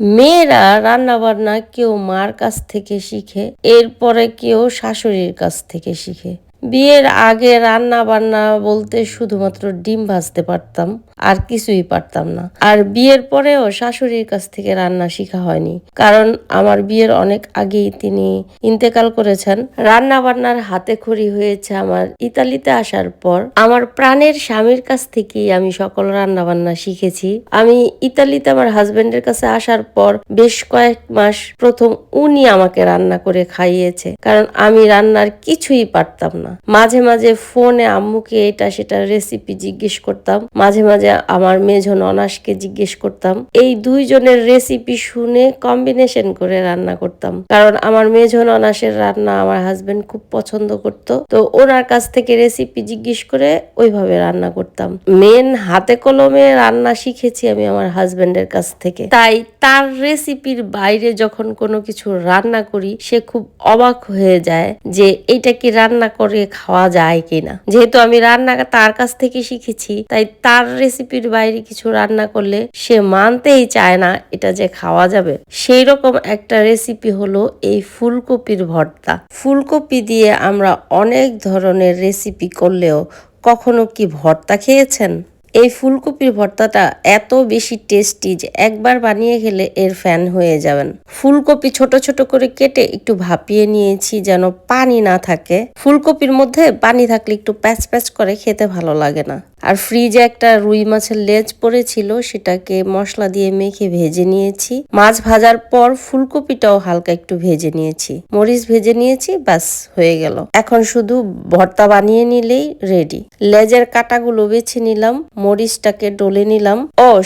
মেয়েরা রান্নাবান্না কেউ মার কাছ থেকে শিখে, এরপরে কেউ শাশুড়ির কাছ থেকে শিখে। বিয়ের আগে রান্না বান্না বলতে শুধুমাত্র ডিম ভাজতে পারতাম। আর কিছুই পারতাম না। আর বিয়ের পরেও শাশুড়ির কাছ থেকে রান্না শেখা হয়নি। কারণ আমার বিয়ের অনেক আগেই তিনি ইন্তেকাল করেছেন। রান্না বান্নার হাতে খড়ি হয়েছে আমার। ইতালিতে আসার পর আমার প্রাণের স্বামীর কাছ থেকেই আমি সকল রান্না বান্না শিখেছি। আমি ইতালিতে আমার হাজবেন্ডের কাছে আসার পর বেশ কয়েক মাস প্রথম উনি আমাকে রান্না করে খাইয়েছে। কারণ আমি রান্নার কিছুই পারতাম না। মাঝে মাঝে ফোনে আম্মুকে এটা সেটা রেসিপি জিজ্ঞেস করতাম। মাঝে মাঝে আমার মেঝো ননাসকে জিজ্ঞেস করতাম, এই দুইজনের রেসিপি শুনে কম্বিনেশন করে রান্না করতাম। কারণ আমার মেঝো ননাসের রান্না আমার হাজবেন্ড খুব পছন্দ করত, তো ওনার কাছ থেকে রেসিপি জিজ্ঞেস করে ওইভাবে রান্না করতাম। মেন হাতে কলমে রান্না শিখেছি আমি আমার হাজবেন্ডের কাছ থেকে। তাই তার রেসিপির বাইরে যখন কোনো কিছু রান্না করি, সে খুব অবাক হয়ে যায় যে এটা কি রান্না করে খাওয়া যায় কিনা। যেহেতু আমি রান্না তার কাছ থেকে শিখেছি, তাই তার রেসিপির বাইরে কিছু রান্না করলে সে মানতেই চায় না এটা যে খাওয়া যাবে। সেই রকম একটা রেসিপি হলো এই ফুলকপির ভর্তা। ফুলকপি দিয়ে আমরা অনেক ধরনের রেসিপি করলেও কখনো কি ভর্তা খেয়েছেন? এই ফুলকপির ভর্তাটা এত বেশি টেস্টি যে একবার বানিয়ে খেলে এর ফ্যান হয়ে যাবেন। ফুলকপি ছোট ছোট করে কেটে একটু ভাপিয়ে নিয়েছি যেন পানি না থাকে। ফুলকপির মধ্যে পানি থাকলে একটু প্যাচ প্যাচ করে খেতে ভালো লাগে না। আর ফ্রিজে একটা রুই মাছের লেজ পড়েছিল, সেটাকে মশলা দিয়ে মেখে ভেজে নিয়েছি। মাছ ভাজার পর ফুলকপিটাও হালকা একটু ভেজে নিয়েছি। মরিচ ভেজে নিয়েছি, ব্যাস, হয়ে গেল। এখন শুধু ভর্তা বানিয়ে নিলেই রেডি লেজের কাটাগুলো বেছে নিলাম, মরিচটাকে ডলে নিলাম।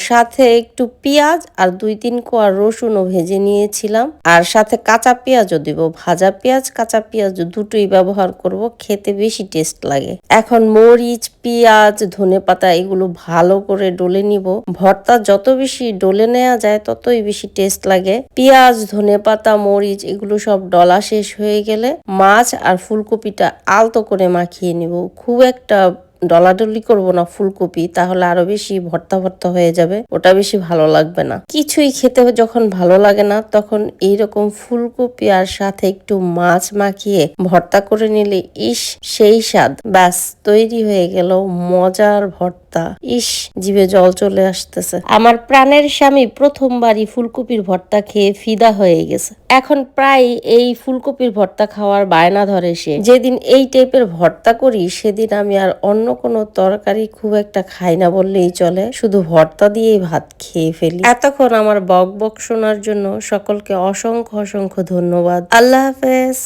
সাথে একটু পেঁয়াজ আর দুই তিন কোয়া রসুনও ভেজে নিয়েছিলাম। আর সাথে কাঁচা পেঁয়াজও দিব। ভাজা পেঁয়াজ, কাঁচা পেঁয়াজ দুটোই ব্যবহার করব। খেতে বেশি টেস্ট লাগে। এখন মরিচ, পেঁয়াজ, ধনে পাতা এগুলো ভালো করে ডলে নিব। ভর্তা যত বেশি ডলে নেওয়া যায়, ততই বেশি টেস্ট লাগে। পেঁয়াজ, ধনে পাতা, মরিচ এগুলো সব ডলা শেষ হয়ে গেলে মাছ আর ফুলকপিটা আলতো করে মাখিয়ে নিব। খুব একটা ডলাডলি করব না ফুলকপি, তাহলে আরও বেশি ভর্তা ভর্তা হয়ে যাবে। ওটা বেশি ভালো লাগবে না। কিছুই খেতে যখন ভালো লাগে না, তখন এইরকম ফুলকপি আর সাথে একটু মাছ মাখিয়ে ভর্তা করে নিলে, ইস, সেই স্বাদ। ব্যাস, তৈরি হয়ে গেল মজার ভর্তা ইস, জিভে জল চলে আসতেছে। আমার প্রাণের স্বামী প্রথমবারই ফুলকপির ভর্তা খেয়ে ফিদা হয়ে গেছে। এখন প্রায় এই ফুলকপির ভর্তা খাওয়ার বায়না ধরে সে। যেদিন এই টাইপের ভর্তা করি, সেদিন আমি আর অন্য কোনো তরকারি খুব একটা খাই না বললেই চলে। শুধু ভর্তা দিয়েই ভাত খেয়ে ফেলি। এতক্ষণ আমার বক বক শোনার জন্য সকলকে অসংখ্য অসংখ্য ধন্যবাদ। আল্লাহ হাফেজ।